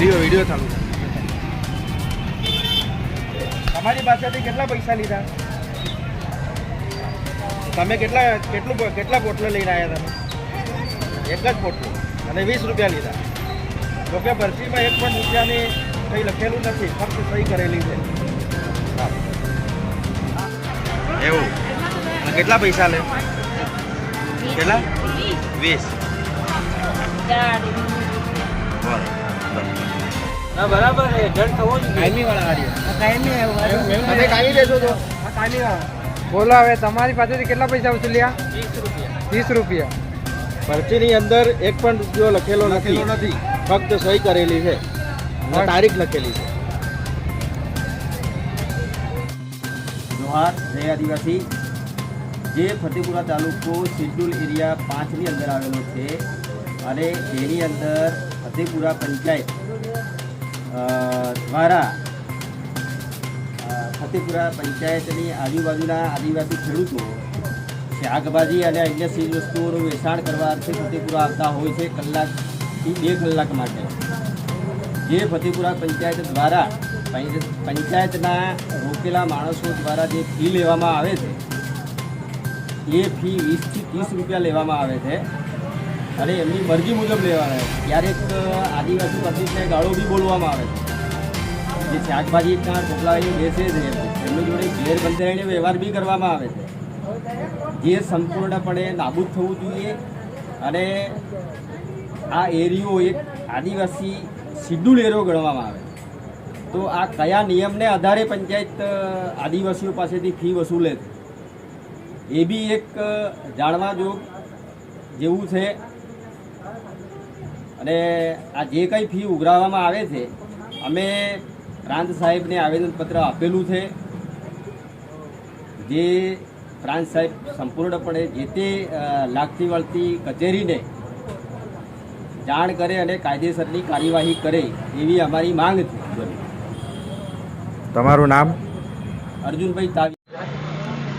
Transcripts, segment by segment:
Video ચાલુ છે તમારી પાસેથી કેટલા પૈસા લીધા? તમે કેટલા કેટલું કેટલા પોટલો લઈને આવ્યા તમે? એક જ પોટલો. અને વીસ રૂપિયા લીધા. જોકે ભરતીમાં એક પણ રૂપિયાની કંઈ લખેલું નથી ફક્ત સહી કરેલી છે. એવું? કેટલા પૈસા લે? કેટલા? વીસ. ના બરાબર એજન્ટ થવો જ કાયમી વાળા ગાડીઓ. કાયમી કાયમી દેશો તો? કાયમી બોલો હવે તમારી પાસેથી કેટલા પૈસા ઉછલ્યા વીસ રૂપિયા. ત્રીસ રૂપિયા. ભરતીની અંદર એક પણ રૂપિયો લખેલો નથી. નથી. ફક્ત સહી કરેલી છે. તારીખ લખેલી છે. જોહાર જય આદિવાસી. જે ફતેપુરા તાલુકો શિડ્યુલ એરિયા પાંચની અંદર આવેલો છે અને તેની અંદર ફતેપુરા પંચાયત દ્વારા ફતેપુરા પંચાયતની આજુબાજુના આદિવાસી ખેડૂતો શાકભાજી અને અન્ય ચીજ વસ્તુઓનું વેચાણ કરવા અર્થે ફતેપુરા આવતા હોય છે કલાકથી બે કલાક માટે. જે ફતેપુરા પંચાયત દ્વારા પંચ- પંચાયતના રોકેલા માણસો દ્વારા જે ફી લેવામાં આવે છે, એ ફી વીસથી ત્રીસ રૂપિયા લેવામાં આવે છે. અને એમની મરજી મુજબ લેવાના ક્યારેક આદિવાસી પબ્લિકને ગાળો બી બોલવામાં આવે જે શાકભાજી ત્યાં ટોપલાઈને બેસે છે એમની જોડે ગેરબંધારણીય વ્યવહાર બી કરવામાં આવે છે. જે સંપૂર્ણપણે નાબૂદ થવું જોઈએ અને આ એરિયો એક આદિવાસી શિડ્યુલ એરિયો ગણવામાં આવે તો આ કયા નિયમને આધારે પંચાયત આદિવાસીઓ પાસેથી ફી વસૂલે છે? એ બી એક જાણવા જોગ જેવું છે. અને આ જે કંઈ ફી ઉઘરાવવામાં આવે છે અમે પ્રાંત સાહેબને આવેદનપત્ર આપેલું છે. જે પ્રાંત સાહેબ સંપૂર્ણપણે જે તે લાગતી વળતી કચેરીને જાણ કરે અને કાયદેસરની કાર્યવાહી કરે એવી અમારી માંગ છે. તમારું નામ? અર્જુનભાઈ તાવી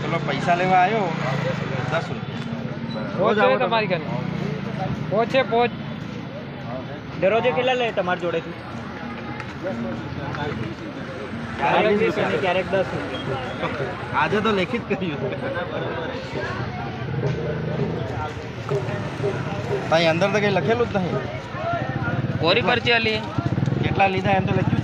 ચલો પૈસા લેવા આવ્યો દસ રૂપિયા. પહોંચ તમારી ઘરે? પહોંચે પહોંચ. દરરોજે કેટલા લે તમારી જોડેથી? ક્યારેક ક્યારેક વીસ વીસ અને ક્યારેક દસ રૂપિયા. આજે તો લેખિત કર્યું ત્યાં અંદર તો કઈ લખેલું જ નહીં. કોરી પરચી આલી. કેટલા લીધા એમ તો લખ્યું